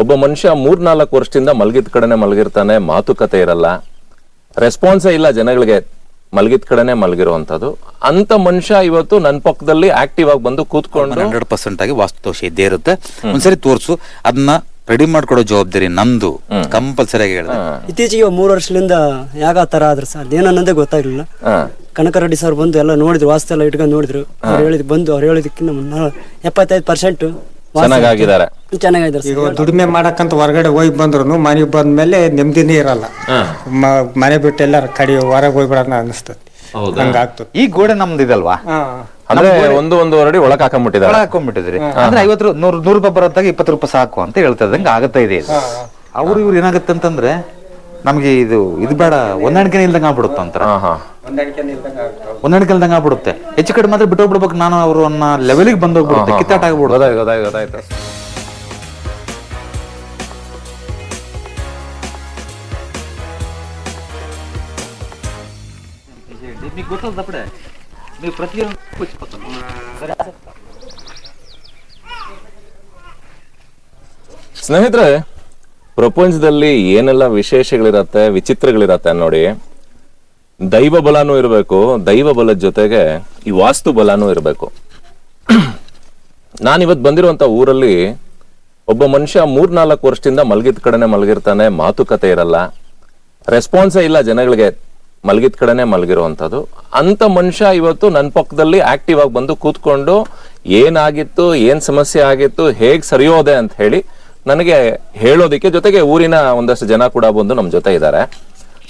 ಒಬ್ಬ ಮನುಷ್ಯ ಮೂರ್ನಾಲ್ಕು ವರ್ಷದಿಂದ ಮಲಗಿದ ಕಡೆನೆ ಮಲಗಿರ್ತಾನೆ ಮಾತುಕತೆ ಇರಲ್ಲ. ರೆಸ್ಪಾನ್ಸೇ ಇಲ್ಲ ಜನಗಳಿಗೆ ಮಲಗಿದ ಕಡೆನೆ ಮಲಗಿರುವಂತದ್ದು ಅಂತ ಮನುಷ್ಯ ಇವತ್ತು ನನ್ನ ಪಕ್ಕದಲ್ಲಿ ಆಕ್ಟಿವ್ ಆಗಿ ಬಂದು ಕೂತ್ಕೊಂಡು ಹಂಡ್ರೆಡ್ ಪರ್ಸೆಂಟ್ ಆಗಿ ವಾಸ್ತುದೋಷ ಇದ್ದೇ ಇರುತ್ತೆ. ಒಂದ್ಸರಿ ತೋರ್ಸು ಅದನ್ನ ರೆಡಿ ಮಾಡ್ಕೊಡೋ ಜವಾಬ್ದಾರಿ ನಂದು. ಕಂಪಲ್ಸರಿ ಆಗಿ ಹೇಳಿದೆ. ಇತ್ತೀಚೆಗೆ ಮೂರು ವರ್ಷದಿಂದ ಯಾಕ ತರ ಆದ್ರೆ ಸರ್ ಏನನ್ನೋದೇ ಗೊತ್ತಾಗ್ಲಿಲ್ಲ. ಕನಕ ಕನಕರೆಡ್ಡಿ ಸರ್ ಬಂದು ಎಲ್ಲ ನೋಡಿದ್ರು ವಾಸ್ತು ಎಲ್ಲ ಇಟ್ಕೊಂಡು ನೋಡಿದ್ರು. ಅವ್ರು ಹೇಳಿದ್ ಬಂದು ಅವ್ರು ಹೇಳಿದಕ್ಕಿಂತ ಮುನ್ನ ಎಪ್ಪತ್ತೈದು ಪರ್ಸೆಂಟ್ ಚೆನ್ನಾಗಿದ್ದಾರೆ ಸರ್. ಈಗ ದುಡಿಮೆ ಮಾಡಕ್ಕಂತ ಹೊರಗಡೆ ಹೋಗಿ ಬಂದ್ರು ಮನೆಗೆ ಬಂದ್ಮೇಲೆ ನೆಮ್ಮದಿನೇ ಇರಲ್ಲ. ಮ- ಮನೆ ಬಿಟ್ಟು ಎಲ್ಲಾರ ಕಡಿ ಹೊರಗೆ ಹೋಗ್ಬಿಡೋಣ ಅನಿಸ್ತದೆ. ಹಂಗಾಗ್ತದೆ ಈ ಗೋಡೆ ನಮ್ದು ಇದಲ್ವಾ? ಅಂದ್ರೆ ಒಂದು ಒಂದೂವರೆ ಅಡಿ ಒಳಕ್ ಹಾಕೊಂಡ್ಬಿಟ್ಟಿದ್ದಾರೆ ಒಳಗ್ ಹಾಕೊಂಡ್ಬಿಟ್ಟಿದ್ರಿ ಅಂದ್ರೆ ಐವತ್ತು ರೂ- ನೂರು ನೂರು ರೂಪಾಯಿ ಬರೋತ್ತಾಗ ಇಪ್ಪತ್ತು ರೂಪಾಯಿ ಸಾಕು ಅಂತ ಹೇಳ್ತಾ ಇದ್ದಂಗೆ ಆಗತ್ತಾ ಇದೆ ಇದು. ಅವ್ರು ಇವ್ರು ಏನಾಗುತ್ತೆ ಅಂತಂದ್ರೆ ನಮಗೆ ಇದು ಇದು ಬೇಡ ಹೊಂದಾಣಿಕೆ ಇಲ್ದಂಗೆ ಆಗ್ಬಿಡುತ್ತೆ ಅಂತಾರ ಹಾ ಹಾ ಹೊಂದಾಣಿಕೆ ಇಲ್ದಂಗೆ ಆಗ್ಬಿಡುತ್ತೆ ಹೆಚ್ಚು ಕಡೆ ಮಾತ್ರ ಬಿಟ್ಟೋಗ್ಬಿಡ್ಬೇಕು ನಾನು ಅವರು ಅನ್ನೋ ಲೆವೆಲಿಗೆ ಬಂದೋಗ್ಬಿಡುತ್ತೆ ಕಿತ್ತಾಟ ಆಗ್ಬಿಡುತ್ತೆ ಗೊತ್ತಾಯ್ತು ಗೊತ್ತಾಯ್ತು ಗೊತ್ತಾಯ್ತು మీకు గుర్తుంది అప్పుడే మీకు ప్రతి ಸ್ನೇಹಿತರೆ ಪ್ರಪಂಚದಲ್ಲಿ ಏನೆಲ್ಲ ವಿಶೇಷಗಳಿರತ್ತೆ, ವಿಚಿತ್ರಗಳಿರತ್ತೆ ನೋಡಿ ದೈವ ಬಲನೂ ಇರಬೇಕು ದೈವ ಬಲದ ಜೊತೆಗೆ ಈ ವಾಸ್ತು ಬಲನೂ ಇರಬೇಕು. ನಾನಿವತ್ತು ಬಂದಿರುವಂತ ಊರಲ್ಲಿ ಒಬ್ಬ ಮನುಷ್ಯ ಮೂರ್ನಾಲ್ಕು ವರ್ಷದಿಂದ ಮಲಗಿದ ಕಡೆನೆ ಮಲಗಿರ್ತಾನೆ, ಮಾತುಕತೆ ಇರಲ್ಲ ರೆಸ್ಪಾನ್ಸೇ ಇಲ್ಲ ಜನಗಳಿಗೆ, ಮಲಗಿದ ಕಡೆನೆ ಮಲಗಿರುವಂಥದ್ದು. ಅಂತ ಮನುಷ್ಯ ಇವತ್ತು ನನ್ನ ಪಕ್ಕದಲ್ಲಿ ಆಕ್ಟಿವ್ ಆಗಿ ಬಂದು ಕೂತ್ಕೊಂಡು ಏನಾಗಿತ್ತು, ಏನು ಸಮಸ್ಯೆ ಆಗಿತ್ತು, ಹೇಗೆ ಸರಿಯೋದೆ ಅಂತ ಹೇಳಿ ನನಗೆ ಹೇಳೋದಿಕ್ಕೆ ಜೊತೆಗೆ ಊರಿನ ಒಂದಷ್ಟು ಜನ ಕೂಡ ಬಂದು ನಮ್ಮ ಜೊತೆ ಇದ್ದಾರೆ.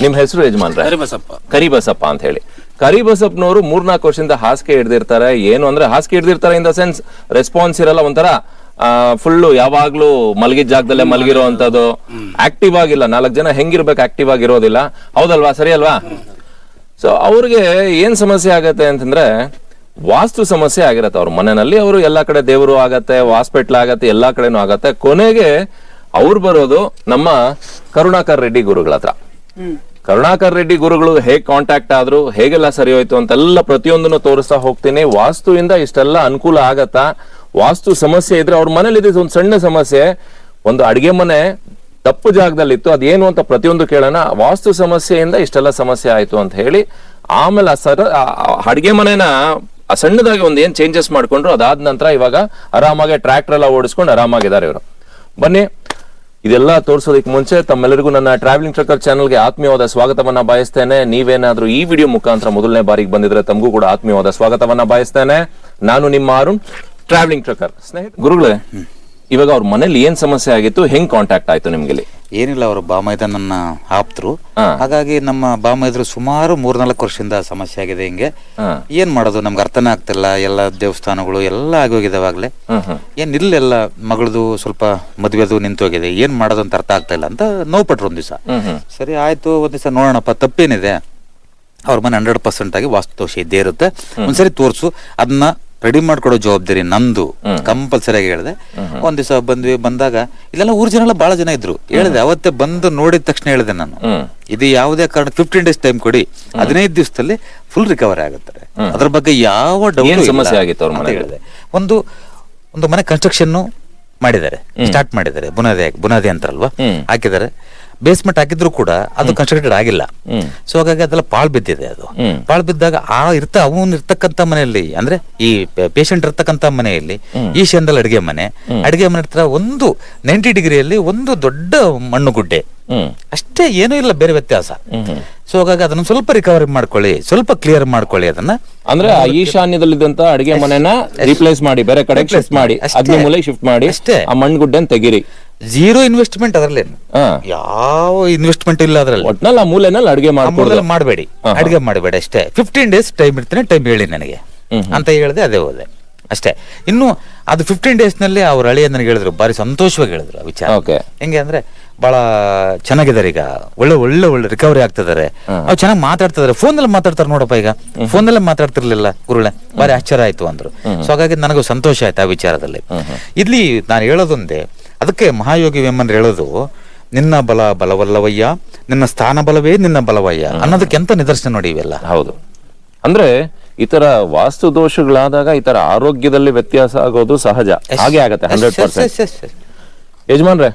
ನಿಮ್ಮ ಹೆಸರು ಯಜಮಾನ್ರೆ? ಕರಿಬಸಪ್ಪ. ಕರಿಬಸಪ್ಪ ಅಂತ ಹೇಳಿ. ಕರಿಬಸಪ್ಪನವರು ಮೂರ್ನಾಲ್ಕು ವರ್ಷದಿಂದ ಹಾಸಿಗೆ ಹಿಡ್ದಿರ್ತಾರೆ. ಏನು ಅಂದ್ರೆ ಹಾಸಿಗೆ ಹಿಡ್ದಿರ್ತಾರೆ ಇನ್ ದ ಸೆನ್ಸ್ ರೆಸ್ಪಾನ್ಸ್ ಇರಲ್ಲ ಒಂಥರ ಫುಲ್ಲು ಯಾವಾಗ್ಲೂ ಮಲಗಿದ ಜಾಗದಲ್ಲೇ ಮಲಗಿರೋ ಅಂತದ್ದು ಆಕ್ಟಿವ್ ಆಗಿಲ್ಲ. ನಾಲ್ಕು ಜನ ಹೆಂಗಿರ್ಬೇಕು ಆಕ್ಟಿವ್ ಆಗಿರೋದಿಲ್ಲ. ಹೌದಲ್ವಾ? ಸರಿ ಅಲ್ವಾ ಸೊ ಅವ್ರಿಗೆ ಏನ್ ಸಮಸ್ಯೆ ಆಗತ್ತೆ ಅಂತಂದ್ರೆ ವಾಸ್ತು ಸಮಸ್ಯೆ ಆಗಿರತ್ತೆ ಅವ್ರ ಮನೆಯಲ್ಲಿ. ಅವರು ಎಲ್ಲಾ ಕಡೆ ದೇವರು ಆಗತ್ತೆ ಹಾಸ್ಪಿಟ್ಲ್ ಆಗತ್ತೆ ಎಲ್ಲಾ ಕಡೆನೂ ಆಗತ್ತೆ. ಕೊನೆಗೆ ಅವ್ರು ಬರೋದು ನಮ್ಮ ಕರುಣಾಕರ್ ರೆಡ್ಡಿ ಗುರುಗಳ ಹತ್ರ. ಕರುಣಾಕರ್ ರೆಡ್ಡಿ ಗುರುಗಳು ಹೇಗೆ ಕಾಂಟ್ಯಾಕ್ಟ್ ಆದ್ರು ಹೇಗೆಲ್ಲ ಸರಿ ಹೋಯ್ತು ಅಂತೆಲ್ಲ ಪ್ರತಿಯೊಂದನ್ನು ತೋರಿಸ್ತಾ ಹೋಗ್ತೀನಿ. ವಾಸ್ತುವಿಂದ ಇಷ್ಟೆಲ್ಲ ಅನುಕೂಲ ಆಗತ್ತಾ? ವಾಸ್ತು ಸಮಸ್ಯೆ ಇದ್ರೆ ಅವ್ರ ಮನೇಲಿ ಇದ್ದಿದ್ದು ಒಂದು ಸಣ್ಣ ಸಮಸ್ಯೆ ಒಂದು ಅಡಿಗೆ ಮನೆ ತಪ್ಪು ಜಾಗದಲ್ಲಿತ್ತು ಅದೇನು ಅಂತ ಪ್ರತಿಯೊಂದು ಕೇಳೋಣ. ವಾಸ್ತು ಸಮಸ್ಯೆಯಿಂದ ಇಷ್ಟೆಲ್ಲ ಸಮಸ್ಯೆ ಆಯ್ತು ಅಂತ ಹೇಳಿ ಆಮೇಲೆ ಆ ಸರ ಅಡಿಗೆ ಮನೆನ ಆ ಸಣ್ಣದಾಗಿ ಒಂದು ಏನ್ ಚೇಂಜಸ್ ಮಾಡ್ಕೊಂಡ್ರು ಅದಾದ ನಂತರ ಇವಾಗ ಆರಾಮಾಗಿ ಟ್ರ್ಯಾಕ್ಟರ್ ಎಲ್ಲ ಓಡಿಸ್ಕೊಂಡು ಆರಾಮಾಗಿದ್ದಾರೆ ಇವರು. ಬನ್ನಿ, ಇದೆಲ್ಲ ತೋರಿಸೋದಕ್ಕೆ ಮುಂಚೆ ತಮ್ಮೆಲ್ಲರಿಗೂ ನನ್ನ ಟ್ರಾವೆಲಿಂಗ್ ಟ್ರಕ್ಕರ್ ಚಾನಲ್ಗೆ ಆತ್ಮೀಯವಾದ ಸ್ವಾಗತವನ್ನ ಬಯಸ್ತೇನೆ. ನೀವೇನಾದ್ರೂ ಈ ವಿಡಿಯೋ ಮುಖಾಂತರ ಮೊದಲನೇ ಬಾರಿಗೆ ಬಂದಿದ್ರೆ ತಮಗೂ ಕೂಡ ಆತ್ಮೀಯವಾದ ಸ್ವಾಗತವನ್ನ ಬಯಸ್ತೇನೆ. ನಾನು ನಿಮ್ಮ ಅರುಣ್ ಟ್ರಾವೆಲಿಂಗ್ ಟ್ರಕ್ಕರ್ ಸ್ನೇಹಿತ ಗುರುಗಳೇ ಇವಾಗ ಅವ್ರ ಮನೇಲಿ ಏನ್ ಸಮಸ್ಯೆ ಆಗಿತ್ತು ಹೆಂಗ್ ಕಾಂಟ್ಯಾಕ್ಟ್ ಆಯ್ತು ನಿಮ್ಗೆ? ಏನಿಲ್ಲ ಅವರು ಬಾಮೈದ ನನ್ನ ಆಪ್ತರು. ಹಾಗಾಗಿ ನಮ್ಮ ಬಾಮೈದ್ರು ಸುಮಾರು ಮೂರ್ನಾಲ್ಕು ವರ್ಷದಿಂದ ಸಮಸ್ಯೆ ಆಗಿದೆ ಹಿಂಗೆ. ಏನ್ ಮಾಡೋದು ನಮ್ಗೆ ಅರ್ಥನೇ ಆಗ್ತಿಲ್ಲ. ಎಲ್ಲ ದೇವಸ್ಥಾನಗಳು ಎಲ್ಲ ಆಗೋಗಿದಾವಾಗ್ಲೇ ಏನ್ ಇಲ್ಲೆಲ್ಲ ಮಗಳದು ಸ್ವಲ್ಪ ಮದುವೆದು ನಿಂತೋಗಿದೆ ಏನ್ ಮಾಡೋದು ಅಂತ ಅರ್ಥ ಆಗ್ತಾ ಇಲ್ಲ ಅಂತ ನೋವು ಪಟ್ರು ಒಂದ್ ದಿವಸ ಸರಿ ಆಯ್ತು ಒಂದ್ ದಿವಸ ನೋಡೋಣಪ್ಪ ತಪ್ಪೇನಿದೆ. ಅವ್ರ ಮನೆ ಹಂಡ್ರೆಡ್ ಪರ್ಸೆಂಟ್ ಆಗಿ ವಾಸ್ತುದೋಷ ಇದ್ದೇ ಇರುತ್ತೆ. ಒಂದ್ಸರಿ ತೋರ್ಸು. ಅದನ್ನ ರೆಡಿ ಮಾಡ್ಕೊಡೋ ಜವಾಬ್ದಾರಿ ನಂದು. ಕಂಪಲ್ಸರಿ ಆಗಿ ಹೇಳಿದೆ. ಒಂದ್ ದಿವಸ ಬಂದ್ವಿ ಬಂದಾಗ ಇಲ್ಲೆಲ್ಲ ಊರ್ ಜನ ಎಲ್ಲ ಬಹಳ ಜನ ಇದ್ರು. ಹೇಳಿದೆ ಅವತ್ತೇ ಬಂದು ನೋಡಿದ ತಕ್ಷಣ ಹೇಳಿದೆ ನಾನು. ಇದು ಯಾವುದೇ ಕಾರಣ ಫಿಫ್ಟೀನ್ ಡೇಸ್ ಟೈಮ್ ಕೊಡಿ. ಹದಿನೈದು ದಿವಸದಲ್ಲಿ ಫುಲ್ ರಿಕವರಿ ಆಗುತ್ತೆ ಅದ್ರ ಬಗ್ಗೆ ಯಾವ ಡೌಟ್ ಸಮಸ್ಯೆ ಆಗಿತ್ತು? ಹೇಳಿದೆ. ಒಂದು ಒಂದು ಮನೆ ಕನ್ಸ್ಟ್ರಕ್ಷನ್ ಮಾಡಿದ್ದಾರೆ. ಸ್ಟಾರ್ಟ್ ಮಾಡಿದ್ದಾರೆ. ಬುನಾದಿ ಬುನಾದಿ ಅಂತಾರಲ್ವಾ. ಹಾಕಿದ್ದಾರೆ. ಬೇಸ್ಮೆಂಟ್ ಹಾಕಿದ್ರು ಕೂಡ ಅದು ಕನ್ಸ್ಟ್ರಕ್ಟೆಡ್ ಆಗಿಲ್ಲ. ಸೊ ಹಾಗಾಗಿ ಅದೆಲ್ಲ ಪಾಳ್ ಬಿದ್ದಿದೆ ಅದು. ಪಾಳ್ ಬಿದ್ದಾಗ ಆ ಇರ್ತ ಅವನ್ ಇರ್ತಕ್ಕಂತ ಮನೆಯಲ್ಲಿ ಅಂದ್ರೆ ಈ ಪೇಷಂಟ್ ಇರ್ತಕ್ಕಂತ ಮನೆಯಲ್ಲಿ ಈಶಾನ್ಯದಲ್ಲಿ ಅಡಿಗೆ ಮನೆ ಅಡಿಗೆ ಮನೆ ಹತ್ರ ಒಂದು ನೈಂಟಿ ಡಿಗ್ರಿಯಲ್ಲಿ ಒಂದು ದೊಡ್ಡ ಮಣ್ಣು ಗುಡ್ಡೆ. ಅಷ್ಟೇ ಏನೂ ಇಲ್ಲ ಬೇರೆ ವ್ಯತ್ಯಾಸ. ಸೊ ಹಾಗಾಗಿ ಅದನ್ನ ಸ್ವಲ್ಪ ರಿಕವರಿ ಮಾಡ್ಕೊಳ್ಳಿ ಸ್ವಲ್ಪ ಕ್ಲಿಯರ್ ಮಾಡ್ಕೊಳ್ಳಿ ಅದನ್ನ. ಅಂದ್ರೆ ಈಶಾನ್ಯದಲ್ಲಿದ್ದಂತ ಅಡಿಗೆ ಮನೆನ ರಿಪ್ಲೇಸ್ ಮಾಡಿ ಬೇರೆ ಕಡೆ ಶಿಫ್ಟ್ ಮಾಡಿ ಅಷ್ಟೇ. ಅಗ್ನಿ ಮೂಲೆ ಶಿಫ್ಟ್ ಮಾಡಿ ಅಷ್ಟೇ. ಆ ಮಣ್ಣು ಗುಡ್ಡೆನ ತೆಗೀರಿ. ಜೀರೋ ಇನ್ವೆಸ್ಟ್ಮೆಂಟ್ ಅದರಲ್ಲಿ ಯಾವ ಇನ್ವೆಸ್ಟ್ಮೆಂಟ್ ಇಲ್ಲ ಅದರಲ್ಲಿ. ಒಟ್ನಲ್ಲಿ ಆ ಮೂಲೆನಲ್ಲಿ ಅಡಿಗೆ ಮಾಡ್ಕೊಡೋದು. ಮಾಡಬೇಡಿ. ಅಡುಗೆ ಮಾಡಬೇಡಿ ಅಷ್ಟೇ. ಫಿಫ್ಟೀನ್ ಡೇಸ್ ಟೈಮ್ ಇರ್ತೇನೆ ಟೈಮ್ ಹೇಳಿ ನನಗೆ. ಅಂತ ಹೇಳಿದೆ ಅದೇ ಹೋದೆ. ಅಷ್ಟೇ. ಇನ್ನು ಅದು ಫಿಫ್ಟೀನ್ ಡೇಸ್ನಲ್ಲಿ ಅವ್ರ ಅಳಿಯ ನನಗೆ ಹೇಳಿದ್ರು ಬಾರಿ ಸಂತೋಷವಾಗಿ ಹೇಳಿದ್ರು ಆ ವಿಚಾರ. ಹೆಂಗೆ ಅಂದ್ರೆ ಬಹಳ ಚೆನ್ನಾಗಿದ್ದಾರೆ ಈಗ. ಒಳ್ಳೆ ಒಳ್ಳೆ ಒಳ್ಳೆ ರಿಕವರಿ ಆಗ್ತಿದ್ದಾರೆ. ಅವ್ರು ಚೆನ್ನಾಗಿ ಮಾತಾಡ್ತಿದ್ದಾರೆ. ಫೋನಲ್ಲಿ ಮಾತಾಡ್ತಾರೆ ನೋಡಪ್ಪ ಈಗ. ಫೋನಲ್ಲೇ ಮಾತಾಡ್ತಿರ್ಲಿಲ್ಲ ಗುರುಳೆ ಬಾರಿ ಆಶ್ಚರ್ಯ ಆಯ್ತು ಅಂದ್ರು. ಸೊ ಹಾಗಾಗಿ ನನಗೂ ಸಂತೋಷ ಆಯ್ತು ಆ ವಿಚಾರದಲ್ಲಿ. ಇಲ್ಲಿ ನಾನು ಹೇಳೋದೊಂದೇ ಅದಕ್ಕೆ ಮಹಾಯೋಗಿ ವೇಮನ್ ಹೇಳೋದು ನಿನ್ನ ಬಲ ಬಲವಲ್ಲವಯ್ಯ ನಿನ್ನ ಸ್ಥಾನ ಬಲವೇ ನಿನ್ನ ಬಲವಯ್ಯ ಅನ್ನೋದಕ್ಕೆ ಎಂತ ನಿದರ್ಶನ ನೋಡಿ ಇವೆಲ್ಲ? ಹೌದು. ಅಂದ್ರೆ ಈ ತರ ವಾಸ್ತು ದೋಷಗಳಾದಾಗ ಈ ತರ ಆರೋಗ್ಯದಲ್ಲಿ ವ್ಯತ್ಯಾಸ ಆಗೋದು ಸಹಜ. ಹಾಗೆ ಆಗತ್ತೆ ಹಂಡ್ರೆಡ್ ಪರ್ಸೆಂಟ್. ಯಜಮಾನ್ರೆ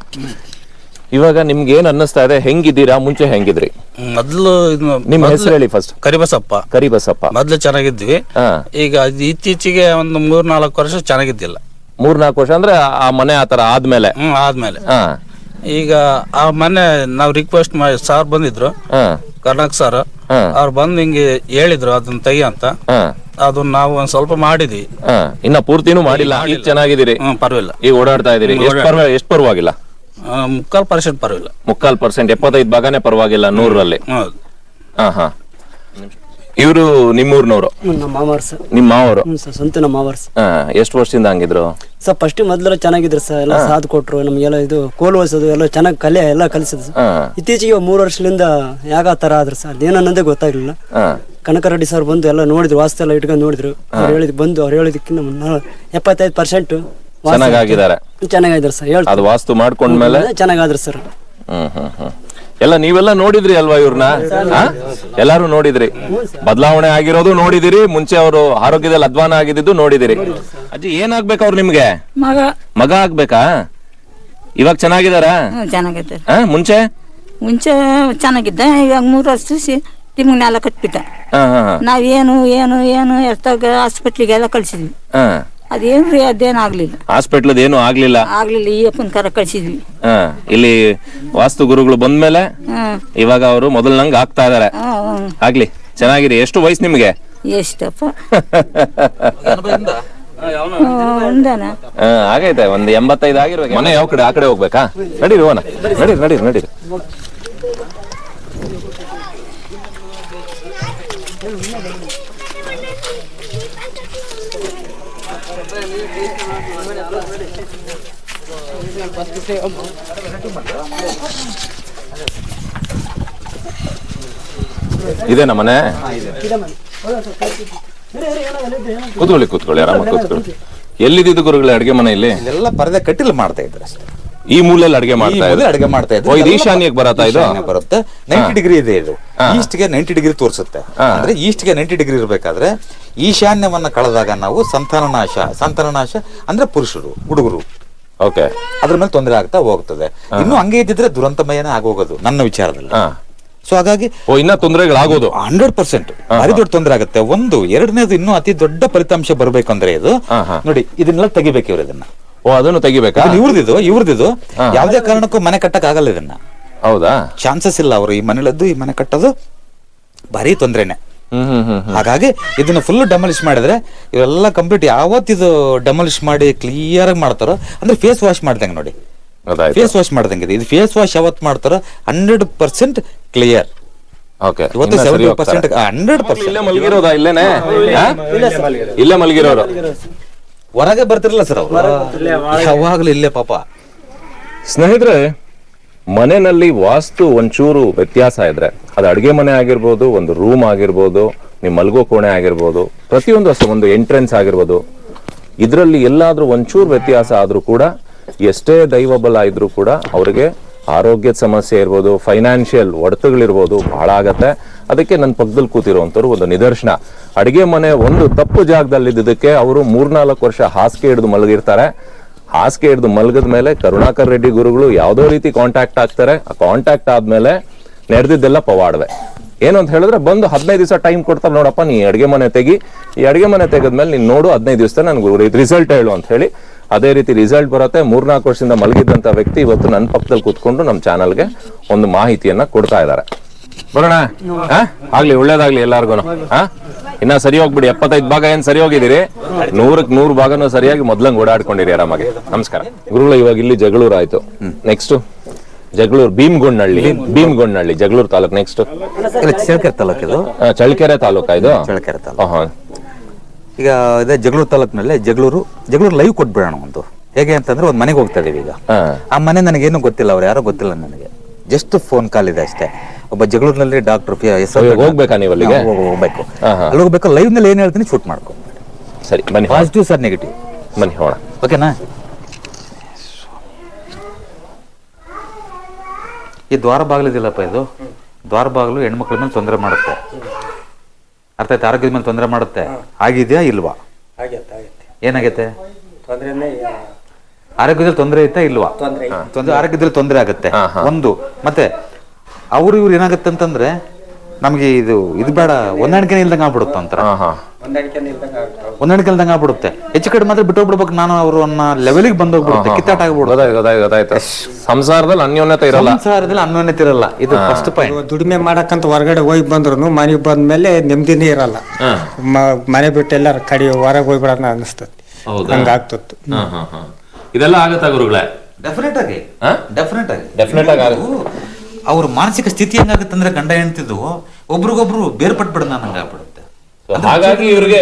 ಇವಾಗ ನಿಮ್ಗೆ ಏನ್ ಅನ್ನಿಸ್ತಾ ಇದೆ? ಹೆಂಗಿದ್ದೀರಾ? ಮುಂಚೆ ಹೆಂಗಿದ್ರಿ? ಮೊದ್ಲು ನಿಮ್ಮ ನಿಮ್ ಹೆಸರು ಹೇಳಿ ಫಸ್ಟ್ ಕರಿಬಸಪ್ಪ. ಕರಿಬಸಪ್ಪ. ಮೊದ್ಲು ಚೆನ್ನಾಗಿದ್ವಿ. ಹಾ. ಈಗ ಇತ್ತೀಚೆಗೆ ಒಂದು ಮೂರ್ ನಾಲ್ಕು ವರ್ಷ ಚೆನ್ನಾಗಿದ್ದಿಲ್ಲ. ಮೂರ್ ನಾಲ್ಕು ವರ್ಷ ಅಂದ್ರೆ ಆ ಮನೆ ಆತರ ಆದ್ಮೇಲೆ. ಹ್ಮ್ ಆದ್ಮೇಲೆ. ಹಾ. ಈಗ ಆ ಮನೆ ನಾವು ರಿಕ್ವೆಸ್ಟ್ ಮಾಡಿ ಸಾರ್ ಬಂದಿದ್ರು. ಹಾ. ಕರ್ನಾಟಕ ಸಾರ್ ಹಾ. ಅವ್ರು ಬಂದು ಹಿಂಗೆ ಹೇಳಿದ್ರು ಅದನ್ನ ತೆಗಿ ಅಂತ. ಹಾ. ಅದನ್ನ ನಾವು ಒಂದ್ ಸ್ವಲ್ಪ ಮಾಡಿದಿ ಹಾ. ಇನ್ನ ಪೂರ್ತಿನೂ ಮಾಡಿಲ್ಲ. ಈಗ ಚೆನ್ನಾಗಿದ್ದೀರಿ. ಹ್ಮ್ ಪರವಾಗಿಲ್ಲ. ಈಗ ಓಡಾಡ್ತಾ ಇದೀರಿ ಎಷ್ಟು ಪರ್ವ ಎಷ್ಟು ಪರವಾಗಿಲ್ಲ? ಆ, ಮುಕ್ಕಾಲ್ ಪರ್ಸೆಂಟ್ ಪರವಾಗಿಲ್ಲ. ಮುಕ್ಕಾಲ್ ಪರ್ಸೆಂಟ್ ಎಪ್ಪತ್ತೈದು ಭಾಗನೇ ಪರವಾಗಿಲ್ಲ ನೂರಲ್ಲಿ ಹೌದು. ಹಾ ಹಾ. ಇವರು ನಿಮ್ಮೂರ್ನವರು? ನಮ್ಮ ಮಾವರ್ ಸರ್. ನಿಮ್ಮ ಮಾವರು? ಹ್ಞೂ ಸರ್ ಸ್ವಂತ ನಮ್ಮ ಮಾವರ್ಸ್ ಸರ್. ಎಷ್ಟು ವರ್ಷದಿಂದ ಹಂಗಿದ್ರು? ಸರ್ ಫಸ್ಟ್ ಮೊದಲೆಲ್ಲ ಚೆನ್ನಾಗಿದ್ರು ಸರ್ ಎಲ್ಲ ಸಾಥ್ ಕೊಟ್ರು ನಮಗೆಲ್ಲ ಇದು ಕೋಲ್ ಓದಿಸೋದು ಎಲ್ಲ ಚೆನ್ನಾಗಿ ಕಲೆ ಎಲ್ಲ ಕಲಿಸಿದ್ರು ಸರ್. ಇತ್ತೀಚೆಗೆ ಮೂರು ವರ್ಷದಿಂದ ಯಾಕ ಆ ಥರ ಆದ್ರು ಸರ್ ಅದೇನನ್ನೋದೇ ಗೊತ್ತಾಗ್ಲಿಲ್ಲ. ಕಣಕ ಕನಕರೆಡ್ಡಿ ಸರ್ ಬಂದು ಎಲ್ಲ ನೋಡಿದ್ರು ವಾಸ್ತು ಎಲ್ಲ ಇಟ್ಕೊಂಡು ನೋಡಿದ್ರು. ಅವ್ರು ಹೇಳಿದ್ ಬಂದು ಅವ್ರು ಹೇಳಿದಕ್ಕಿಂತ ಎಪ್ಪತ್ತೈದು ಪರ್ಸೆಂಟ್ ಚೆನ್ನಾಗಿದ್ದಾರೆ ಚೆನ್ನಾಗಿದ್ರು ಸರ್ ಹೇಳ್ತಾರೆ ಅದು ವಾಸ್ತು ಮಾಡ್ಕೊಂಡ್ಮೇಲೆ? ಚೆನ್ನಾಗಾದ್ರು ಸರ್. ಹ್ಮ್ ಹ್ಮ್ ಹ್ಮ್. ಎಲ್ಲ ನೀವೆಲ್ಲ ನೋಡಿದ್ರಿ ಅಲ್ವಾ ಇವ್ರನ್ನ? ಎಲ್ಲಾರು ನೋಡಿದ್ರಿ. ಬದಲಾವಣೆ ಆಗಿರೋದು ನೋಡಿದಿರಿ ಮುಂಚೆ ಅವರು ಆರೋಗ್ಯದಲ್ಲಿ ಅಧ್ವಾನ ಆಗಿದ್ದು ನೋಡಿದಿರಿ. ಅಜ್ಜಿ ಏನಾಗ್ಬೇಕು ಅವ್ರು ನಿಮ್ಗೆ? ಮಗ. ಮಗ ಆಗ್ಬೇಕಾ? ಇವಾಗ ಚೆನ್ನಾಗಿದಾರಾ ಮುಂಚೆ? ಮುಂಚೆ ಚೆನ್ನಾಗಿದ್ದ ಇವಾಗ ಮೂರು ವರ್ಷ ತಿಮ್ಗೆ ನೆಲ ಕಟ್ಬಿಟ್ಟ. ಹಾ ಹಾ ಹಾ. ನಾವೇನು ಏನು ಏನು ಎಷ್ಟಾಗ ಹಾಸ್ಪಿಟ್ಲಿಗೆಲ್ಲ ಕಳ್ಸಿದ್ವಿ. ಹಾ. ಅದೇನು ರೀ ಅದೇನು ಆಗ್ಲಿಲ್ಲ. ಹಾಸ್ಪಿಟ್ಲದ್ ಏನು ಆಗ್ಲಿಲ್ಲ. ಆಗ್ಲಿಲ್ಲ ಈ ಅಪ್ಪನ ಕರ ಕಳ್ಸಿದ್ವಿ. ಹಾ ಇಲ್ಲಿ ವಾಸ್ತು ಗುರುಗಳು ಬಂದ್ಮೇಲೆ ಹ್ಮ್ ಇವಾಗ ಅವರು ಮೊದಲ್ನಂಗ್ ಆಗ್ತಾ ಇದಾರೆ. ಹ್ಮ್. ಆಗ್ಲಿ ಚೆನ್ನಾಗಿರಿ ಎಷ್ಟು ವಯಸ್ಸು ನಿಮ್ಗೆ? ಎಷ್ಟಪ್ಪ? ಒಂದನ? ಹಾ, ಆಗೈತೆ ಒಂದ್ ಎಂಬತ್ತೈದು ಆಗಿರ್ಬೇಕು. ಮನೆ ಯಾವ ಕಡೆ ಆ ಕಡೆ ಹೋಗ್ಬೇಕಾ? ನಡೀರಿ ಹೋನ ನಡೀರಿ ನಡೀರಿ ನಡೀರಿ. ಇದೇನಾ ಮನೆ? ಕೂತ್ಕೊಳ್ಳಿ ಕೂತ್ಕೊಳ್ಳಿ ಆರಾಮ ಕೂತ್ಕೊಳ್ಳಿ. ಎಲ್ಲಿದ್ದು ಗುರುಗಳೇ ಅಡಿಗೆ ಮನೆ ಇಲ್ಲಿ? ಇಲ್ಲೆಲ್ಲ ಪರದೆ ಕಟ್ಟಿಲ್ ಮಾಡ್ತಾ ಇದ್ರೆ ಅಷ್ಟೇ. ಈ ಮೂಲಲ್ಲಿ ಅಡಿಗೆ ಮಾಡ್ತಾ ಇದ್ರೆ? ಅಡಿಗೆ ಮಾಡ್ತಾ ಇದ್ರು. ಓ, ಇದು ಈಶಾನ್ಯಕ್ಕೆ ಬರತ್ತಾ ಇದು? ಬರುತ್ತೆ. ನೈಂಟಿ ಡಿಗ್ರಿ ಇದೆ ಇದು. ಈಸ್ಟ್ಗೆ ನೈಂಟಿ ಡಿಗ್ರಿ ತೋರಿಸುತ್ತೆ. ಅಂದ್ರೆ ಈಸ್ಟ್ಗೆ ನೈಂಟಿ ಡಿಗ್ರಿ ಇರಬೇಕಾದ್ರೆ ಈಶಾನ್ಯವನ್ನ ಕಳೆದಾಗ ನಾವು ಸಂತಾನನಾಶ ಸಂತಾನನಾಶ ಅಂದ್ರೆ ಪುರುಷರು ಹುಡುಗರು. ಓಕೆ ಅದ್ರ ಮೇಲೆ ತೊಂದರೆ ಆಗ್ತಾ ಹೋಗ್ತದೆ. ಇನ್ನು ಹಂಗೆ ಇದ್ದಿದ್ರೆ ದುರಂತಮಯನ ಆಗೋಗೋದು ನನ್ನ ವಿಚಾರದಲ್ಲಿ. ಸೊ ಹಾಗಾಗಿ ಓ ಇನ್ನ ತೊಂದರೆಗಳಾಗೋದು. ಹಂಡ್ರೆಡ್ ಪರ್ಸೆಂಟ್ ಭಾರಿ ದೊಡ್ಡ ತೊಂದರೆ ಆಗುತ್ತೆ. ಒಂದು ಎರಡನೇದು ಇನ್ನೂ ಅತಿ ದೊಡ್ಡ ಫಲಿತಾಂಶ ಬರ್ಬೇಕಂದ್ರೆ ಇದು. ನೋಡಿ ಇದನ್ನೆಲ್ಲ ತೆಗಿಬೇಕು ಇವ್ರ ಇದನ್ನ. ಓ ಅದನ್ನು ತೆಗಿಬೇಕಾ? ಇವ್ರದಿದು ಇವ್ರದಿದು. ಯಾವುದೇ ಕಾರಣಕ್ಕೂ ಮನೆ ಕಟ್ಟಕ್ ಆಗಲ್ಲ ಇದನ್ನ. ಹೌದಾ? ಚಾನ್ಸಸ್ ಇಲ್ಲ ಅವರು ಈ ಮನೆಲದ್ದು ಈ ಮನೆ ಕಟ್ಟೋದು. ಭಾರಿ ತೊಂದ್ರೆನೆ. ಹಾಗಾಗಿ ಇದನ್ನ ಫುಲ್ ಡೆಮಾಲಿಶ್ ಮಾಡಿದ್ರೆ ಇವೆಲ್ಲ ಕಂಪ್ಲೀಟ್ ಯಾವತ್ತಿದು ಡೆಮಾಲಿಶ್ ಮಾಡಿ ಕ್ಲಿಯರ್ ಆಗಿ ಮಾಡ್ತಾರೋ ಅಂದ್ರೆ ಫೇಸ್ ವಾಶ್ ಮಾಡ್ದಂಗೆ ನೋಡಿ. ಫೇಸ್ ವಾಶ್ ಮಾಡ್ದಂಗೆ ಇದು. ಇದು ಫೇಸ್ ವಾಶ್ ಯಾವತ್ ಮಾಡ್ತಾರೋ ಹಂಡ್ರೆಡ್ ಪರ್ಸೆಂಟ್ ಕ್ಲಿಯರ್ ಇಲ್ಲೇ ಪರ್ಸೆಂಟ್ ಮಲಗಿರೋದಾ ಇಲ್ಲೇನೆ? ಇಲ್ಲೇ ಮಲಗಿರೋರು ಹೊರಗೆ ಬರ್ತಿರಲ್ಲ ಸರ್ ಅವರು. ಯಾವಾಗ್ಲೂ ಇಲ್ಲೇ ಪಾಪ. ಸ್ನೇಹಿತರೆ ಮನೆಯಲ್ಲಿ ವಾಸ್ತು ಒಂಚೂರು ವ್ಯತ್ಯಾಸ ಇದ್ರೆ, ಅದು ಅಡುಗೆ ಮನೆ ಆಗಿರ್ಬೋದು, ಒಂದು ರೂಮ್ ಆಗಿರ್ಬೋದು ನಿಮ್ಮ ಮಲಗೋ ಕೋಣೆ ಆಗಿರ್ಬೋದು, ಪ್ರತಿಯೊಂದು ಅಷ್ಟು, ಒಂದು ಎಂಟ್ರೆನ್ಸ್ ಆಗಿರ್ಬೋದು, ಇದರಲ್ಲಿ ಎಲ್ಲಾದರೂ ಒಂಚೂರು ವ್ಯತ್ಯಾಸ ಆದ್ರೂ ಕೂಡ, ಎಷ್ಟೇ ದೈವ ಬಲ ಕೂಡ ಅವರಿಗೆ ಆರೋಗ್ಯದ ಸಮಸ್ಯೆ ಇರ್ಬೋದು ಫೈನಾನ್ಷಿಯಲ್ ಒಡೆತಗಳಿರ್ಬೋದು ಬಹಳ ಆಗತ್ತೆ. ಅದಕ್ಕೆ ನನ್ನ ಪಕ್ಕದಲ್ಲಿ ಕೂತಿರುವಂಥವ್ರು ಒಂದು ನಿದರ್ಶನ. ಅಡಿಗೆ ಮನೆ ಒಂದು ತಪ್ಪು ಜಾಗದಲ್ಲಿದ್ದಕ್ಕೆ ಅವರು ಮೂರ್ನಾಲ್ಕು ವರ್ಷ ಹಾಸಿಗೆ ಹಿಡಿದು ಮಲಗಿರ್ತಾರೆ. ಹಾಸಿಗೆ ಹಿಡಿದು ಮಲಗದ ಮೇಲೆ ಕರುಣಾಕರ್ ರೆಡ್ಡಿ ಗುರುಗಳು ಯಾವುದೋ ರೀತಿ ಕಾಂಟ್ಯಾಕ್ಟ್ ಆಗ್ತಾರೆ, ಆ ಕಾಂಟ್ಯಾಕ್ಟ್ ಆದ್ಮೇಲೆ ನಡೆದಿದ್ದೆಲ್ಲ ಪವಾಡವೆ. ಏನು ಅಂತ ಹೇಳಿದ್ರೆ ಬಂದು ಹದಿನೈದು ದಿವಸ ಟೈಮ್ ಕೊಡ್ತಾರೆ, ನೋಡಪ್ಪ, ನೀ ಅಡಿಗೆ ಮನೆ ತೆಗಿ. ಈ ಅಡಿಗೆ ಮನೆ ತೆಗೆದ್ಮೇಲೆ ನೀನು ನೋಡು, ಹದಿನೈದು ದಿವಸ ನನಗೆ ರಿಸಲ್ಟ್ ಹೇಳು ಅಂತ ಹೇಳಿ ಅದೇ ರೀತಿ ರಿಸಲ್ಟ್ ಬರುತ್ತೆ. ಮೂರ್ನಾಲ್ಕು ವರ್ಷದಿಂದ ಮಲಗಿದ್ದಂತ ವ್ಯಕ್ತಿ ಇವತ್ತು ನನ್ನ ಪಕ್ಕದಲ್ಲಿ ಕೂತ್ಕೊಂಡು ನಮ್ಮ ಚಾನಲ್ಗೆ ಒಂದು ಮಾಹಿತಿಯನ್ನ ಕೊಡ್ತಾ ಇದ್ದಾರೆ. ಬರೋಣ? ಆಗ್ಲಿ, ಒಳ್ಳೇದಾಗ್ಲಿ ಎಲ್ಲಾರ್ಗು ಹಾ ಇನ್ನ ಸರಿ ಹೋಗ್ಬಿಡಿ ಎಪ್ಪತ್ತೈದು ಭಾಗ ಏನ್ ಸರಿ ಹೋಗಿದ್ದೀರಿ? ನೂರಕ್ ನೂರು ಭಾಗನೂ ಸರಿಯಾಗಿ ಮೊದ್ಲಂಗ್ ಓಡಾಡ್ಕೊಂಡಿರಿ ಆರಾಮಾಗಿ. ನಮಸ್ಕಾರ. ಗುರುಗಳು ಇವಾಗ ಇಲ್ಲಿ ಜಗಳೂರು ಆಯ್ತು. ನೆಕ್ಸ್ಟ್ ಜಗಳೂರು ಭೀಮ್ಗೊಂಡ್ನಳ್ಳಿ ಭೀಮ್ಗೊಂಡ್ನಳ್ಳಿ ಜಗಳೂರು ತಾಲೂಕ್. ನೆಕ್ಸ್ಟ್ ಚಳ್ಕೆರೆ ಚಳ್ಳಕೆರೆ ತಾಲೂಕು ಇದು. ಚಳ್ಳಕೆರೆ ತಾಲೂಕಾ ಇದು? ಚಳ್ಕೆರೆ ತಾಲೂಕು. ಈಗ ಇದೇ ಜಗಳೂರು ತಾಲೂಕಿನಲ್ಲಿ ಜಗಳೂರು ಜಗಳೂರು ಲೈವ್ ಕೊಟ್ಬಿಡೋಣ ಒಂದು. ಹೇಗೆ ಅಂತಂದ್ರೆ ಒಂದು ಮನೆಗೆ ಹೋಗ್ತಾ ಇದೀವಿ ಈಗ. ಆ ಮನೆ ನನಗೇನು ಗೊತ್ತಿಲ್ಲ ಅವ್ರು ಯಾರೋ ಗೊತ್ತಿಲ್ಲ ನನಗೆ. ಜಸ್ಟ್ ಫೋನ್ ಕಾಲ್ ಇದೆ ಅಷ್ಟೇ. ಒಬ್ಬ ಜಗಳೂರಿನಲ್ಲಿ ಡಾಕ್ಟರ್ ಹೋಗ್ಬೇಕಾ ನೀವು ಅಲ್ಲಿಗೆ? ಹೋಗ್ಬೇಕು. ಅಲ್ಲಿ ಹೋಗ್ಬೇಕು ಲೈವ್ನಲ್ಲಿ ಏನ್ ಹೇಳ್ತೀನಿ ಶೂಟ್ ಮಾಡ್ಕೊ. ಸರಿ ಬನ್ನಿ ಪಾಸಿಟಿವ್ ಸರ್ ನೆಗೆಟಿವ್ ಬನ್ನಿ ಹೋಣ ಓಕೆನಾ ಈ ದ್ವಾರ ಬಾಗಿಲಿದಿಲ್ಲಪ್ಪ ಇದು? ದ್ವಾರ ಬಾಗಿಲು ಹೆಣ್ಮಕ್ಳ ಮೇಲೆ ತೊಂದರೆ ಮಾಡುತ್ತೆ. ಅರ್ಥ ಆಯ್ತು? ಆರೋಗ್ಯದ ಮೇಲೆ ತೊಂದರೆ ಮಾಡುತ್ತೆ. ಆಗಿದೆಯಾ ಇಲ್ವಾ? ಏನಾಗೈತೆ? ಆರೋಗ್ಯದಲ್ಲಿ ತೊಂದರೆ ಐತಾ ಇಲ್ವಾ? ತೊಂದರೆ ಆರೋಗ್ಯದಲ್ಲಿ ತೊಂದರೆ ಆಗುತ್ತೆ. ಒಂದು ಮತ್ತೆ ಅವ್ರು ಇವ್ರು ಏನಾಗುತ್ತೆ ಅಂತಂದ್ರೆ ನಮ್ಗೆ ಇದು ಇದು ಬೇಡ ಹೊಂದಾಣಿಕೆ ಇಲ್ದಂಗೆ ಆಗ್ಬಿಡುತ್ತೆ ಅಂತ. ಹೊಂದಾಣಿಕೆ ಇಲ್ದಂಗೆ ಆಗ್ಬಿಡುತ್ತೆ. ಹೆಚ್ಚು ಕಡೆ ಮಾತ್ರ ಬಿಟ್ಟೋಗ್ಬಿಡ್ಬೇಕು ನಾನು ಅವರು ಅನ್ನೋ ಲೆವೆಲಿಗೆ ಬಂದೋಗ್ಬಿಡುತ್ತೆ ಕಿತ್ತಾಟ ಆಗ್ಬಿಡುತ್ತೆ. ಸಂಸಾರದಲ್ಲಿ ಅನ್ಯೋನ್ಯತೆ ಇರಲ್ಲ. ಸಂಸಾರದಲ್ಲಿ ಅನ್ಯೋನ್ಯತೆ ಇರಲ್ಲ. ಇದು ಫಸ್ಟ್ ಪಾಯಿಂಟ್ ದುಡಿಮೆ ಮಾಡಕ್ಕಂತ ಹೊರಗಡೆ ಹೋಗಿ ಬಂದ್ರು ಮನೆಗೆ ಬಂದ್ಮೇಲೆ ನೆಮ್ಮದಿನೇ ಇರಲ್ಲ. ಮ- ಮನೆ ಬಿಟ್ಟು ಎಲ್ಲಾರ ಕಡಿ ಹೊರಗೆ ಹೋಗ್ಬಿಡೋಣ ಅನಿಸ್ತದೆ. ಹಂಗಾಗ್ತತ್ತು ಹಾ ಹಾ ಹಾ. ಇದೆಲ್ಲ ಆಗತ್ತೆ ಗುರುಗಳೇ? ಡೆಫಿನೆಟ್ ಆಗಿ. ಹಾ? ಡೆಫಿನೆಟ್ ಆಗಿ. ಡೆಫಿನೆಟ್ ಆಗಿ. ಅವ್ರ ಮಾನಸಿಕ ಸ್ಥಿತಿ ಹೆಂಗಾಗುತ್ತೆ ಅಂದ್ರೆ ಗಂಡ ಹೆಣ್ತಿದ್ದು ಒಬ್ರಿಗೊಬ್ರು ಬೇರ್ಪಟ್ಬಿಡ ನಂಗೆ ಆಗ್ಬಿಡುತ್ತೆ. So ಹಾಗಾಗಿ ಇವ್ರಿಗೆ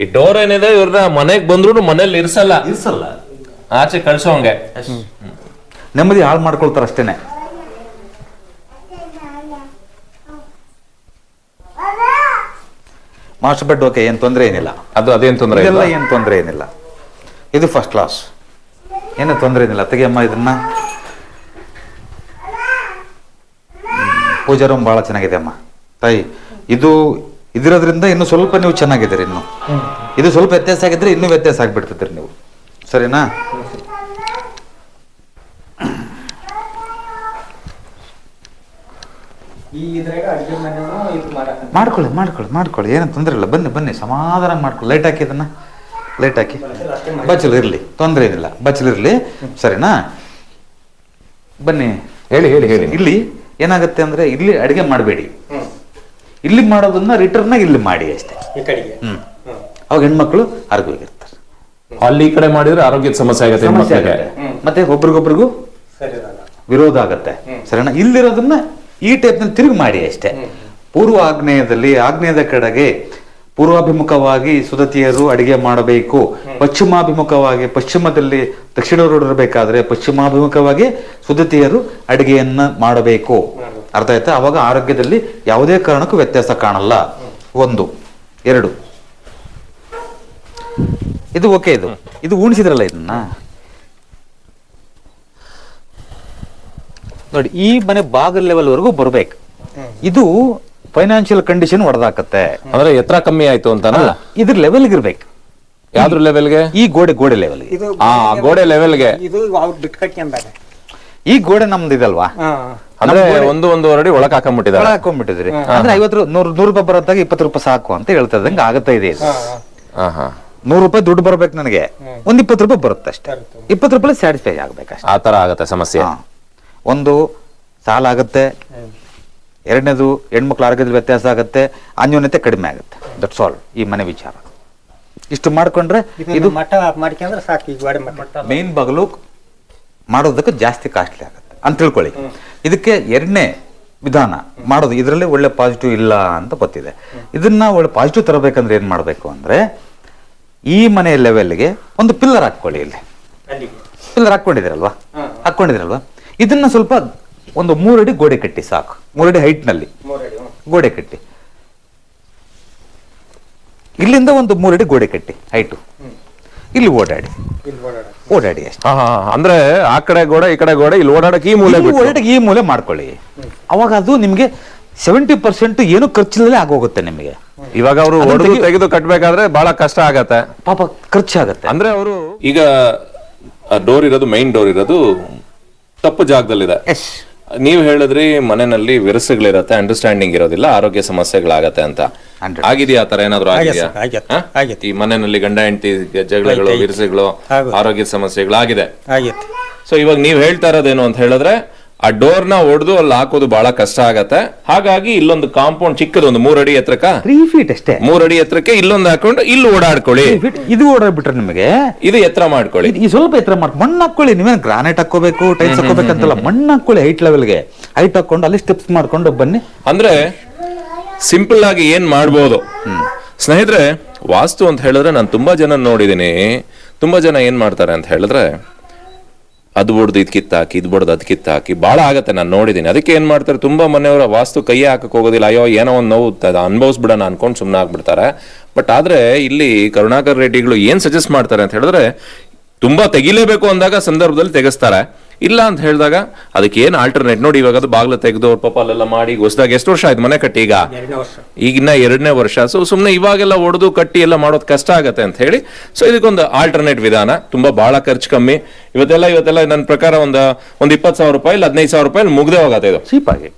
ಈ ಡೋರ್ ಏನಿದೆ ಇವ್ರನ್ನ ಮನೆಗ್ ಬಂದ್ರು ಮನೇಲಿ ಇರ್ಸಲ್ಲ. ಇರ್ಸಲ್ಲ. ಆಚೆ ಕಳ್ಸೋಂಗೆ. ನೆಮ್ಮದಿ ಹಾಳು ಮಾಡ್ಕೊಳ್ತಾರ ಅಷ್ಟೇನೆ. ಮಾಸ್ಟರ್ ಬೆಡ್ ಓಕೆ ಏನ್ ತೊಂದರೆ ಏನಿಲ್ಲ. ಅದು ಅದೇನ್ ತೊಂದ್ರೆ ಇಲ್ಲ. ಏನ್ ತೊಂದರೆ ಏನಿಲ್ಲ. ಇದು ಫಸ್ಟ್ ಕ್ಲಾಸ್ ಏನು ತೊಂದರೆ ಏನಿಲ್ಲ. ತೆಗಿಯಮ್ಮ ಇದನ್ನ. ಪೂಜಾ ರೂಮ್ ಬಹಳ ಚೆನ್ನಾಗಿದೆ ಅಮ್ಮ. ತಾಯಿ ಇದು ಇದಿರೋದ್ರಿಂದ ಇನ್ನು ಸ್ವಲ್ಪ ನೀವು ಚೆನ್ನಾಗಿದ್ದೀರಿ ಇನ್ನು. ಇದು ಸ್ವಲ್ಪ ವ್ಯತ್ಯಾಸ ಆಗಿದ್ರೆ ಇನ್ನೂ ವ್ಯತ್ಯಾಸ ಆಗ್ಬಿಡ್ತಿದ್ರಿ ನೀವು. ಸರಿನಾ? ಮಾಡ್ಕೊಳ್ಳಿ ಮಾಡ್ಕೊಳ್ಳಿ ಮಾಡ್ಕೊಳ್ಳಿ. ಏನು ತೊಂದರೆ ಇಲ್ಲ. ಬನ್ನಿ ಬನ್ನಿ. ಸಮಾಧಾನ ಮಾಡ್ಕೊಳ್ಳಿ. ಲೈಟ್ ಹಾಕಿ ಇದನ್ನ. ಲೈಟ್ ಹಾಕಿ. ಬಚ್ಚಲು ಇರಲಿ. ತೊಂದರೆ ಏನಿಲ್ಲ. ಬಚ್ಚಲು ಇರಲಿ. ಸರಿನಾ? ಬನ್ನಿ. ಹೇಳಿ ಹೇಳಿ ಹೇಳಿ. ಇಲ್ಲಿ ಏನಾಗುತ್ತೆ ಅಂದ್ರೆ ಇಲ್ಲಿ ಅಡಿಗೆ ಮಾಡಬೇಡಿ. ಇಲ್ಲಿ ಮಾಡೋದನ್ನ ರಿಟರ್ನ್ ಇಲ್ಲಿ ಮಾಡಿ ಅಷ್ಟೇ. ಹ್ಮ್. ಅವಾಗ ಹೆಣ್ಮಕ್ಳು ಆರೋಗ್ಯವಾಗಿರ್ತಾರೆ. ಅಲ್ಲಿ ಈ ಕಡೆ ಮಾಡಿದ್ರೆ ಆರೋಗ್ಯದ ಸಮಸ್ಯೆ ಆಗತ್ತೆ ಸಮಸ್ಯೆ ಹೆಣ್ಮಕ್ಳಿಗೆ. ಆಗುತ್ತೆ. ಮತ್ತೆ ಒಬ್ರಿಗೊಬ್ರಿಗೂ ವಿರೋಧ ಆಗತ್ತೆ. ಸರಿನಾ? ಇಲ್ಲಿರೋದನ್ನ ಈ ಟೈಪ್ನಲ್ಲಿ ತಿರುಗಿ ಮಾಡಿ ಅಷ್ಟೇ. ಪೂರ್ವ ಆಗ್ನೇಯದಲ್ಲಿ ಆಗ್ನೇಯದ ಕಡೆಗೆ ಪೂರ್ವಾಭಿಮುಖವಾಗಿ ಸುದತಿಯರು ಅಡಿಗೆ ಮಾಡಬೇಕು. ಪಶ್ಚಿಮಾಭಿಮುಖವಾಗಿ ಪಶ್ಚಿಮದಲ್ಲಿ ದಕ್ಷಿಣವರು ಇರಬೇಕಾದ್ರೆ ಪಶ್ಚಿಮಾಭಿಮುಖವಾಗಿ ಸುದತಿಯರು ಅಡಿಗೆಯನ್ನ ಮಾಡಬೇಕು. ಅರ್ಥ ಆಯ್ತಾ? ಅವಾಗ ಆರೋಗ್ಯದಲ್ಲಿ ಯಾವುದೇ ಕಾರಣಕ್ಕೂ ವ್ಯತ್ಯಾಸ ಕಾಣಲ್ಲ. ಒಂದು ಎರಡು. ಇದು ಓಕೆ ಇದು. ಇದು ಉಣಿಸಿದ್ರಲ್ಲ ಇದನ್ನ? ನೋಡಿ ಈ ಮನೆ ಬಾಗಿಲು ಲೆವೆಲ್ ವರೆಗೂ ಬರ್ಬೇಕು. ಇದು ಫೈನಾನ್ಷಿಯಲ್ ಕಂಡೀಷನ್ ಹೊಡೆದಾಕತ್ತೆ ಅಂದ್ರೆ ಎತ್ತರ ಕಮ್ಮಿ ಆಯ್ತು ಅಂತ ಇದ್ರ ಲೆವೆಲ್ ಇರ್ಬೇಕು. ಯಾವ್ದ್ರ ಲೆವೆಲ್ಗೆ ಈ ಗೋಡೆ ಗೋಡೆ ಲೆವೆಲ್ ಇದು ಆ ಗೋಡೆ ಲೆವೆಲ್ಗೆ ಇದು ಅವ್ರು ಬಿಟ್ಟು ಕಟ್ಕೊಂಡಾಗ ಈ ಗೋಡೆ ನಮ್ದು ಇದಲ್ವಾ? ಅಂದ್ರೆ ಒಂದು ಒಂದೂವರೆ ಅಡಿ ಒಳಕ್ ಹಾಕೊಂಡ್ಬಿಟ್ಟಿದ್ದಾರೆ ಒಳ ಹಾಕೊಂಡ್ಬಿಟ್ಟಿದ್ರಿ ಅಂದ್ರೆ ಐವತ್ತು ರೂ- ನೂರು ನೂರು ರೂಪಾಯಿ ಬರೋದಾಗ ಇಪ್ಪತ್ತು ರೂಪಾಯಿ ಸಾಕು ಅಂತ ಹೇಳ್ತಾ ಇದ್ದಂಗೆ ಆಗತ್ತಾ ಇದೆ ಇದು. ಹಾ. ಹಾ ನೂರು ರೂಪಾಯಿ ದುಡ್ಡು ಬರ್ಬೇಕು ನನಗೆ. ಒಂದ್ ಇಪ್ಪತ್ತು ರೂಪಾಯಿ ಬರುತ್ತೆ ಅಷ್ಟೇ. ಇಪ್ಪತ್ತು ರೂಪಾಯಿ ಸ್ಯಾಟಿಸ್ಫೈ ಆಗ್ಬೇಕಷ್ಟೇ ಆ ತರ ಆಗತ್ತೆ ಸಮಸ್ಯೆ. ಹಾ. ಒಂದು ಸಾಲ ಆಗುತ್ತೆ. ಎರಡನೇದು ಹೆಣ್ಮಕ್ಳ ಆರೋಗ್ಯದಲ್ಲಿ ವ್ಯತ್ಯಾಸ ಆಗುತ್ತೆ ಅನ್ಯೋನ್ಯತೆ ಕಡಿಮೆ ಆಗುತ್ತೆ. ದಟ್ಸ್ ಆಲ್ ಈ ಮನೆ ವಿಚಾರ. ಇಷ್ಟು ಮಾಡ್ಕೊಂಡ್ರೆ ಇದು ಮಠ ಮಾಡ್ಕೊಂಡ್ರೆ ಸಾಕು ಈಗ ಮೇನ್ ಬಗಲು ಮಾಡೋದಕ್ಕೆ ಜಾಸ್ತಿ ಕಾಸ್ಟ್ಲಿ ಆಗುತ್ತೆ. ಅಂತ ತಿಳ್ಕೊಳ್ಳಿ. ಇದಕ್ಕೆ ಎರಡನೇ ವಿಧಾನ ಮಾಡೋದು ಇದರಲ್ಲಿ ಒಳ್ಳೆ ಪಾಸಿಟಿವ್ ಇಲ್ಲ ಅಂತ ಗೊತ್ತಿದೆ. ಇದನ್ನ ಒಳ್ಳೆ ಪಾಸಿಟಿವ್ ತರಬೇಕಂದ್ರೆ ಏನ್ ಮಾಡಬೇಕು ಅಂದ್ರೆ ಈ ಮನೆ ಲೆವೆಲ್ಗೆ ಒಂದು ಪಿಲ್ಲರ್ ಹಾಕೊಳ್ಳಿ ಇಲ್ಲಿ. ಪಿಲ್ಲರ್ ಹಾಕೊಂಡಿದಿರಲ್ವಾ ಹಾಕೊಂಡಿದಿರಲ್ವಾ ಇದನ್ನ ಸ್ವಲ್ಪ ಒಂದು ಮೂರಡಿ ಗೋಡೆ ಕಟ್ಟಿ ಸಾಕು. ಮೂರಡಿ ಹೈಟ್ನಲ್ಲಿ ಗೋಡೆ ಕಟ್ಟಿ. ಇಲ್ಲಿಂದ ಒಂದು ಮೂರಡಿ ಗೋಡೆ ಕಟ್ಟಿ ಹೈಟು. ಇಲ್ಲಿ ಓಡಾಡಿ. ಓಡಾಡಿ. ಅಷ್ಟೇ. ಅಂದ್ರೆ ಆ ಕಡೆ ಗೋಡೆ ಈ ಕಡೆ ಗೋಡೆ ಇಲ್ಲಿ ಓಡಾಡಕ್ಕೆ ಈ ಮೂಲೆ ಓಡಾಡಕ್ಕೆ ಈ ಮೂಲೆ ಮಾಡ್ಕೊಳ್ಳಿ. ಅವಾಗ ಅದು ನಿಮಗೆ ಸೆವೆಂಟಿ ಪರ್ಸೆಂಟ್ ಏನು ಖರ್ಚಿಲ್ಲದೆ ಆಗೋಗುತ್ತೆ ನಿಮಗೆ. ಇವಾಗ ಅವರು ಹೊಡೆದು ತೆಗೆದು ಕಟ್ಟಬೇಕಾದ್ರೆ ಬಹಳ ಕಷ್ಟ ಆಗತ್ತೆ. ಪಾಪ ಖರ್ಚಾಗತ್ತೆ. ಅಂದ್ರೆ ಅವರು ಈಗ ಡೋರ್ ಇರೋದು ಮೈನ್ ಡೋರ್ ಇರೋದು ತಪ್ಪು ಜಾಗದಲ್ಲಿದೆ. ಎಸ್ ನೀವ್ ಹೇಳಿದ್ರಿ ಮನೆಯಲ್ಲಿ ವಿರಸಗಳಿರತ್ತೆ ಅಂಡರ್ಸ್ಟ್ಯಾಂಡಿಂಗ್ ಇರೋದಿಲ್ಲ ಆರೋಗ್ಯ ಸಮಸ್ಯೆಗಳಾಗತ್ತೆ ಅಂತ. ಆಗಿದೆಯಾ ಆ ತರ ಏನಾದ್ರು ಆಗಿದೆಯಾ? ಈ ಮನೆಯಲ್ಲಿ ಗಂಡ ಹೆಂಡತಿ ಜಗಳಗಳು. ವಿರಸಗಳು ಆರೋಗ್ಯ ಸಮಸ್ಯೆಗಳಾಗಿದೆ. ಸೊ ಇವಾಗ ನೀವ್ ಹೇಳ್ತಾ ಇರೋದೇನು ಅಂತ ಹೇಳಿದ್ರೆ ಆ ಡೋರ್ನ ಒಡೆದು ಅಲ್ಲಿ ಹಾಕೋದು ಬಹಳ ಕಷ್ಟ ಆಗತ್ತೆ. ಹಾಗಾಗಿ ಇಲ್ಲೊಂದು ಕಾಂಪೌಂಡ್ ಚಿಕ್ಕದು ಒಂದು ಅಡಿ ಎತ್ತರಕ್ಕ? ತ್ರೀ ಫೀಟ್ ಅಷ್ಟೇ. ಅಡಿ ಎತ್ತರಕ್ಕೆ ಇಲ್ಲೊಂದು ಹಾಕೊಂಡು ಇಲ್ಲಿ ಓಡಾಡ್ಕೊಳ್ಳಿ. Three feet. ಇದು ಓಡಾಡ್ಬಿಟ್ರೆ ನಿಮಗೆ? ಇದು ಎತ್ತರ ಮಾಡ್ಕೊಳ್ಳಿ. ಇದು- ಈ ಸ್ವಲ್ಪ ಎತ್ತರ ಮಾಡಿ ಮಣ್ಣು ಹಾಕೊಳ್ಳಿ ನೀವೇನು ಗ್ರಾನೈಟ್ ಹಾಕೋಬೇಕು ಟೈಲ್ಸ್ ಹಾಕೋಬೇಕಂತಲ್ಲ ಮಣ್ಣು ಹಾಕೊಳ್ಳಿ ಹೈಟ್ ಲೆವೆಲ್ಗೆ ಹೈಟ್ ಹಾಕೊಂಡು ಅಲ್ಲಿ ಸ್ಟೆಪ್ಸ್ ಮಾಡ್ಕೊಂಡು ಬನ್ನಿ. ಅಂದ್ರೆ ಸಿಂಪಲ್ ಆಗಿ ಏನ್ ಮಾಡ್ಬೋದು? ಸ್ನೇಹಿತರೆ ವಾಸ್ತು ಅಂತ ಹೇಳಿದ್ರೆ ನಾನು ತುಂಬಾ ಜನ ನೋಡಿದ್ದೀನಿ ತುಂಬಾ ಜನ ಏನ್ ಮಾಡ್ತಾರೆ ಅಂತ ಹೇಳಿದ್ರೆ ಅದು ಬಡ್ದು ಇದ್ ಕಿತ್ತಾಕಿ, ಇದು ಬಡ್ದು ಅದ್ ಕಿತ್ತಾಕಿ ಭಾಳ ಆಗತ್ತೆ, ನಾನು ನೋಡಿದ್ದೀನಿ ಅದಕ್ಕೆ ಏನು ಮಾಡ್ತಾರೆ, ತುಂಬಾ ಮನೆಯವರ ವಾಸ್ತು ಕೈ ಹಾಕಕ್ಕೆ ಹೋಗೋದಿಲ್ಲ. ಅಯ್ಯೋ, ಏನೋ ಒಂದು ನೋವು ಅನುಭವಿಸ್ಬಿಡೋಣ ಅನ್ಕೊಂಡು ಸುಮ್ಮನೆ ಆಗ್ಬಿಡ್ತಾರೆ. ಬಟ್ ಆದ್ರೆ ಇಲ್ಲಿ ಕರುಣಾಕರ್ ರೆಡ್ಡಿಗಳು ಏನು ಸಜೆಸ್ಟ್ ಮಾಡ್ತಾರೆ ಅಂತ ಹೇಳಿದ್ರೆ, ತುಂಬಾ ತೆಗಿಲೇಬೇಕು ಅಂದಾಗ ಸಂದರ್ಭದಲ್ಲಿ ತೆಗೆಸ್ತಾರೆ. ಇಲ್ಲ ಅಂತ ಹೇಳಿದಾಗ ಅದಕ್ಕೆ ಏನು ಆಲ್ಟರ್ನೇಟ್ ನೋಡಿ ಇವಾಗ ಅದು ಬಾಗ್ಲ ತೆಗೆದು ಅವ್ರ ಪಾಪ ಅಲ್ಲೆಲ್ಲ ಮಾಡಿ ಹೊಸದಾಗ ಎಷ್ಟು ವರ್ಷ ಆಯ್ತು ಮನೆ ಕಟ್ಟಿ ಈಗ? ಈಗಿನ ಎರಡನೇ ವರ್ಷ. ಸೊ ಸುಮ್ಮನೆ ಇವಾಗೆಲ್ಲ ಒಡೆದು ಕಟ್ಟಿ ಎಲ್ಲ ಮಾಡೋದು ಕಷ್ಟ ಆಗತ್ತೆ ಅಂತ ಹೇಳಿ. ಸೊ ಇದಕ್ಕೊಂದು ಆಲ್ಟರ್ನೇಟ್ ವಿಧಾನ. ತುಂಬಾ ಭಾಳ ಖರ್ಚು ಕಮ್ಮಿ. ಇವತ್ತೆಲ್ಲ ಇವತ್ತೆಲ್ಲ ನನ್ನ ಪ್ರಕಾರ ಒಂದು ಒಂದು ಇಪ್ಪತ್ತು ಸಾವಿರ ರೂಪಾಯಿ ಇಲ್ಲ ಹದಿನೈದು ಸಾವಿರ ರೂಪಾಯಿ ಮುಗ್ದೇ ಹೋಗತ್ತೆ ಇದು. ಚೀಪಾಗಿ